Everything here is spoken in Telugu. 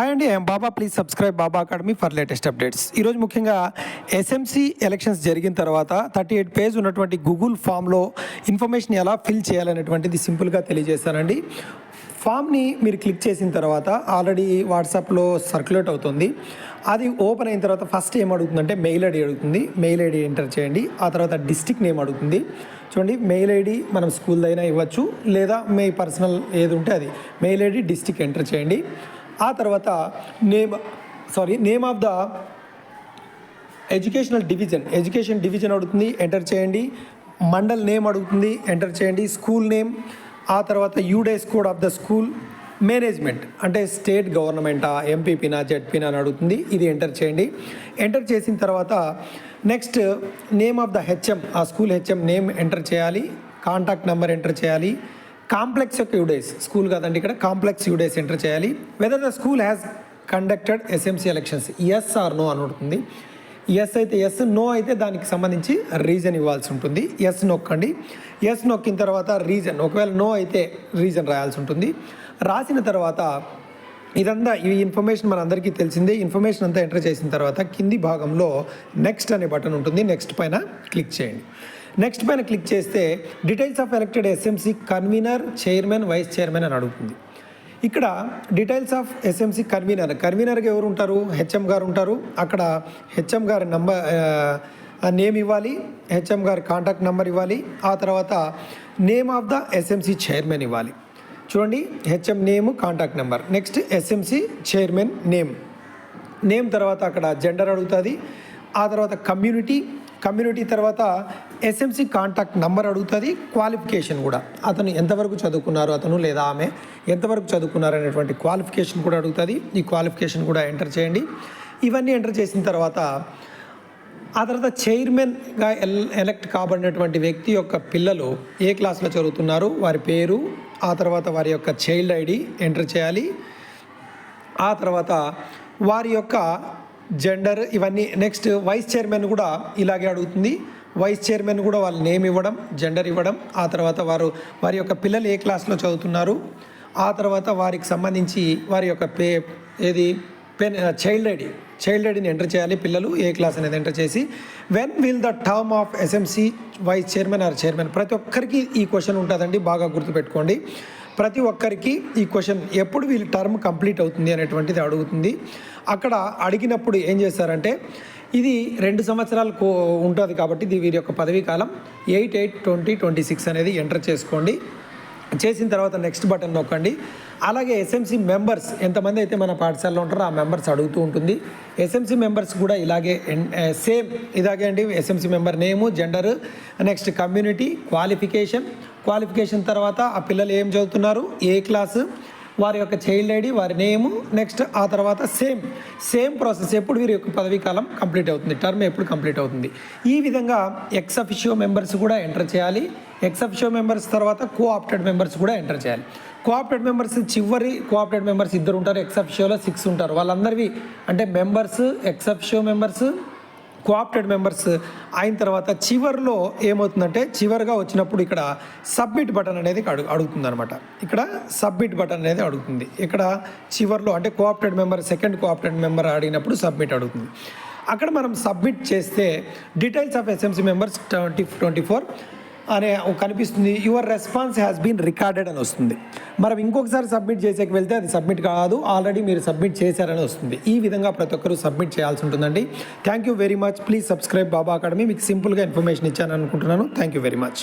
హాయ్ అండి I'm Baba please subscribe Baba academy for latest updates ఈరోజు ముఖ్యంగా ఎస్ఎంసీ ఎలక్షన్స్ జరిగిన తర్వాత థర్టీ ఎయిట్ పేజ్ ఉన్నటువంటి గూగుల్ ఫామ్లో ఇన్ఫర్మేషన్ ఎలా ఫిల్ చేయాలనేటువంటిది సింపుల్గా తెలియజేస్తానండి ఫామ్ని మీరు క్లిక్ చేసిన తర్వాత ఆల్రెడీ వాట్సాప్లో సర్క్యులేట్ అవుతుంది. అది ఓపెన్ అయిన తర్వాత ఫస్ట్ ఏం అడుగుతుందంటే మెయిల్ ఐడి అడుగుతుంది. మెయిల్ ఐడి ఎంటర్ చేయండి. ఆ తర్వాత డిస్టిక్ నేమ్ అడుగుతుంది. చూడండి మెయిల్ ఐడి మనం స్కూల్ ఇవ్వచ్చు. లేదా మీ పర్సనల్ ఏది ఉంటే అది. మెయిల్ ఐడి డిస్టిక్ ఎంటర్ చేయండి. ఆ తర్వాత name sorry name of the educational division. Education division అడుగుతుంది ఎంటర్ చేయండి. మండల్ నేమ్ అడుగుతుంది ఎంటర్ చేయండి. స్కూల్ నేమ్ ఆ తర్వాత UDISE code of the school. Management అంటే స్టేట్ గవర్నమెంటా ఎంపీపీనా జెడ్పీనా అని అడుగుతుంది. ఇది ఎంటర్ చేయండి. ఎంటర్ చేసిన తర్వాత next name of the HM ఆ స్కూల్ హెచ్ఎం నేమ్ ఎంటర్ చేయాలి. కాంటాక్ట్ నెంబర్ ఎంటర్ చేయాలి. కాంప్లెక్స్ యొక్క యూడేస్ స్కూల్ కాదండి ఇక్కడ కాంప్లెక్స్ యూడేస్ ఎంటర్ చేయాలి. Whether the school has conducted SMC elections yes or no అని ఉంటుంది. ఎస్ అయితే ఎస్ నో అయితే దానికి సంబంధించి రీజన్ ఇవ్వాల్సి ఉంటుంది. ఎస్ నొక్కండి. ఎస్ నొక్కిన తర్వాత రీజన్ ఒకవేళ నో అయితే రీజన్ రాయాల్సి ఉంటుంది. రాసిన తర్వాత ఇదంతా ఈ ఇన్ఫర్మేషన్ మన అందరికీ తెలిసిందే. ఇన్ఫర్మేషన్ అంతా ఎంటర్ చేసిన తర్వాత కింది భాగంలో నెక్స్ట్ అనే బటన్ ఉంటుంది. నెక్స్ట్ పైన క్లిక్ చేయండి. నెక్స్ట్ పైన క్లిక్ చేస్తే details of elected SMC convener chairman vice chairman అని అడుగుతుంది. ఇక్కడ డీటెయిల్స్ ఆఫ్ ఎస్ఎంసి కన్వీనర్ కన్వీనర్గా ఎవరు ఉంటారు? హెచ్ఎం గారు ఉంటారు. అక్కడ హెచ్ఎం గారి నంబర్ నేమ్ ఇవ్వాలి. హెచ్ఎం గారి కాంటాక్ట్ నెంబర్ ఇవ్వాలి. ఆ తర్వాత name of the SMC chairman ఇవ్వాలి. చూడండి HM name contact number next SMC chairman name name తర్వాత అక్కడ జెండర్ అడుగుతుంది. ఆ తర్వాత కమ్యూనిటీ కమ్యూనిటీ తర్వాత ఎస్ఎంసి కాంటాక్ట్ నంబర్ అడుగుతుంది క్వాలిఫికేషన్ కూడా. అతను ఎంతవరకు చదువుకున్నారు అతను లేదా ఆమె ఎంతవరకు చదువుకున్నారు అనేటువంటి క్వాలిఫికేషన్ కూడా అడుగుతుంది. ఈ క్వాలిఫికేషన్ కూడా ఎంటర్ చేయండి. ఇవన్నీ ఎంటర్ చేసిన తర్వాత ఆ తర్వాత చైర్మన్గా ఎల్ ఎలక్ట్ కాబడినటువంటి వ్యక్తి యొక్క పిల్లలు ఏ క్లాస్లో చదువుతున్నారు వారి పేరు ఆ తర్వాత వారి యొక్క చైల్డ్ ఐడి ఎంటర్ చేయాలి. ఆ తర్వాత వారి యొక్క జెండర్ ఇవన్నీ నెక్స్ట్ వైస్ చైర్మన్ కూడా ఇలాగే అడుగుతుంది. వైస్ చైర్మన్ కూడా వాళ్ళ నేమ్ ఇవ్వడం జెండర్ ఇవ్వడం ఆ తర్వాత వారు వారి యొక్క పిల్లలు ఏ క్లాస్లో చదువుతున్నారు ఆ తర్వాత వారికి సంబంధించి వారి యొక్క పే ఏది పెన్ చైల్డ్ ఐడి చైల్డ్ ఐడిని ఎంటర్ చేయాలి పిల్లలు ఏ క్లాస్ అనేది ఎంటర్ చేసి. When will the term of SMC vice chairman or chairman ప్రతి ఒక్కరికి ఈ క్వశ్చన్ ఉంటుందండి బాగా గుర్తుపెట్టుకోండి. ప్రతి ఒక్కరికి ఈ క్వశ్చన్ ఎప్పుడు వీళ్ళ టర్మ్ కంప్లీట్ అవుతుంది అనేటువంటిది అడుగుతుంది. అక్కడ అడిగినప్పుడు ఏం చేస్తారంటే ఇది రెండు సంవత్సరాలు కో ఉంటుంది కాబట్టి ఇది వీరి యొక్క పదవీ కాలం. Eight eight twenty twenty six అనేది ఎంటర్ చేసుకోండి. చేసిన తర్వాత నెక్స్ట్ బటన్ నొక్కండి. అలాగే ఎస్ఎంసి మెంబర్స్ ఎంతమంది అయితే మన పాఠశాలలో ఉంటారో ఆ మెంబర్స్ అడుగుతూ ఉంటుంది. ఎస్ఎంసి మెంబర్స్ కూడా ఇలాగే సేమ్ ఇలాగే అండి. SMC member name gender next community qualification qualification తర్వాత ఆ పిల్లలు ఏం చదువుతున్నారు? ఏ క్లాసు వారి యొక్క చైల్డ్ ఐడి వారి నేము నెక్స్ట్ ఆ తర్వాత సేమ్ సేమ్ ప్రాసెస్ ఎప్పుడు వీరి యొక్క పదవీ కాలం కంప్లీట్ అవుతుంది టర్మ్ ఎప్పుడు కంప్లీట్ అవుతుంది. ఈ విధంగా ఎక్స్ అఫిషియో మెంబర్స్ కూడా ఎంటర్ చేయాలి. ఎక్స్ అఫిషియో మెంబర్స్ తర్వాత కోఆప్టెడ్ మెంబర్స్ కూడా ఎంటర్ చేయాలి. కోఆపరేట్ మెంబర్స్ చివరి కోఆపరేట్ మెంబర్స్ ఇద్దరు ఉంటారు ఎక్స్ అఫిషియోలో సిక్స్ ఉంటారు. వాళ్ళందరివి అంటే members ex officio members coopted members అయిన తర్వాత చివరిలో ఏమవుతుందంటే చివరిగా వచ్చినప్పుడు ఇక్కడ సబ్మిట్ బటన్ అనేది అడుగు అడుగుతుంది అనమాట ఇక్కడ సబ్మిట్ బటన్ అనేది అడుగుతుంది. ఇక్కడ చివరిలో అంటే coopted member second coopted member అడిగినప్పుడు సబ్మిట్ అడుగుతుంది. అక్కడ మనం సబ్మిట్ చేస్తే details of SMC members twenty twenty four అనే ఒక కనిపిస్తుంది. Your response has been recorded అని వస్తుంది. మనం ఇంకొకసారి సబ్మిట్ చేసేకి వెళ్తే అది సబ్మిట్ కాదు. ఆల్రెడీ మీరు సబ్మిట్ చేశారని వస్తుంది. ఈ విధంగా ప్రతి ఒక్కరూ సబ్మిట్ చేయాల్సి ఉంటుందండి. Thank you very much please subscribe Baba academy మీకు సింపుల్గా ఇన్ఫర్మేషన్ ఇచ్చాను అనుకుంటున్నాను థ్యాంక్ యూ వెరీ మచ్